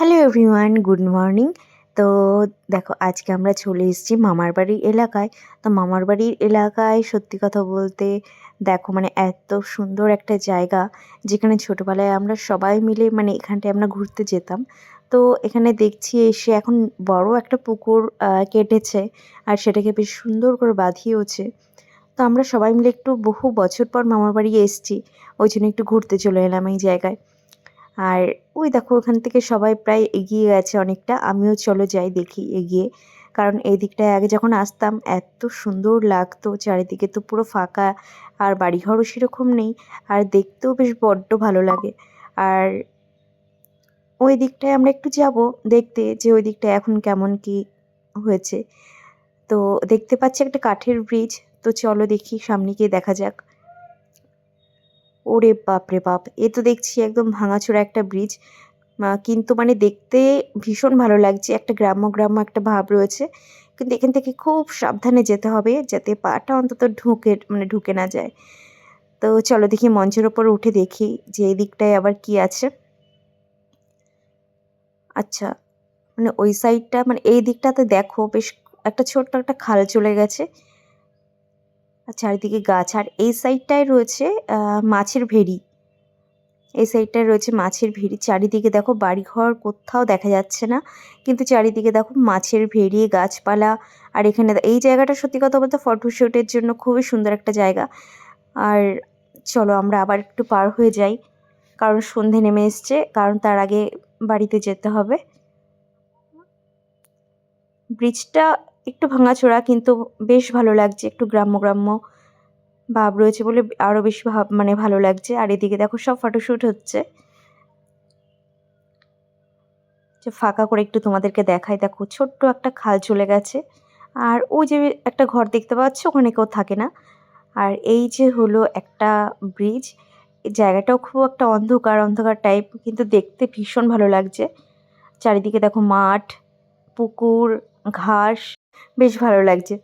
Hello everyone good morning তো দেখো, আজকে আমরা চলে এসেছি মামার বাড়ির এলাকায়। তো মামার বাড়ির এলাকায় সত্যি কথা বলতে দেখো মানে এত সুন্দর একটা জায়গা, যেখানে ছোটোবেলায় আমরা সবাই মিলে মানে এখানটায় আমরা ঘুরতে যেতাম। তো এখানে দেখছি এসে এখন বড় একটা পুকুর কেটেছে আর সেটাকে বেশ সুন্দর করে বাঁধিয়েওছে। তো আমরা সবাই মিলে একটু বহু বছর পর মামার বাড়ি এসেছি। ওই জন্য একটু ঘুরতে চলে এলাম এই জায়গায়। আর ওই দেখো, ওখান থেকে সবাই প্রায় এগিয়ে গেছে অনেকটা। আমিও চলো যাই দেখি এগিয়ে। কারণ এই দিকটায় আগে যখন আসতাম, এত সুন্দর লাগতো। চারিদিকে তো পুরো ফাঁকা আর বাড়িঘরও সেরকম নেই। আর দেখতেও বেশ বড্ড ভালো লাগে। আর ওই দিকটায় আমরা একটু যাব দেখতে, যে ওই দিকটায় এখন কেমন কি হয়েছে। তো দেখতে পাচ্ছি একটা কাঠের ব্রিজ তো চলো দেখি সামনে গিয়ে দেখা যাক। ওরে বাপ রে বাপ, এ তো দেখছি একদম ভাঙাচোরা একটা ব্রিজ কিন্তু মানে দেখতে ভীষণ ভালো লাগছে, একটা গ্রাম্য গ্রাম্য একটা ভাব রয়েছে, কিন্তু এখান থেকে খুব সাবধানে যেতে হবে, যাতে পাটা অন্তত ঢুকে মানে ঢুকে না যায়। তো চলো দেখি মঞ্চের ওপর উঠে দেখি যে এই দিকটায় আবার কি আছে। আচ্ছা মানে ওই সাইডটা মানে এই দিকটাতে দেখো, বেশ একটা ছোট্ট একটা খাল চলে গেছে। চারিদিকে গাছ। আর এই সাইডটায় রয়েছে মাছের ভেড়ি। এই সাইডটায় রয়েছে মাছের ভেড়ি। চারিদিকে দেখো বাড়িঘর, কোথাও দেখা যাচ্ছে না। কিন্তু চারিদিকে দেখো মাছের ভেড়ি, গাছপালা। আর এখানে এই জায়গাটা সত্যি কথা বলতে ফটোশ্যুটের জন্য খুবই সুন্দর একটা জায়গা। আর চলো আমরা আবার একটু পার হয়ে যাই। কারণ সন্ধে নেমে এসছে, কারণ তার আগে বাড়িতে যেতে হবে। ব্রিজটা একটু ভাঙাচোরা, কিন্তু বেশ ভালো লাগছে। একটু গ্রাম্য গ্রাম্য ভাব রয়েছে বলে আরও বেশি ভাব মানে ভালো লাগছে। আর এদিকে দেখো সব ফটোশ্যুট হচ্ছে। যে ফাঁকা করে একটু তোমাদেরকে দেখাই। দেখো ছোট্ট একটা খাল চলে গেছে। আর ওই যে একটা ঘর দেখতে পাচ্ছ, ওখানে কেউ থাকে না। আর এই যে হলো একটা ব্রিজ জায়গাটাও খুব একটা অন্ধকার অন্ধকার টাইপ কিন্তু দেখতে ভীষণ ভালো লাগছে। চারিদিকে দেখো মাঠ, পুকুর, ঘাস। বেশ ভালো লাগছে।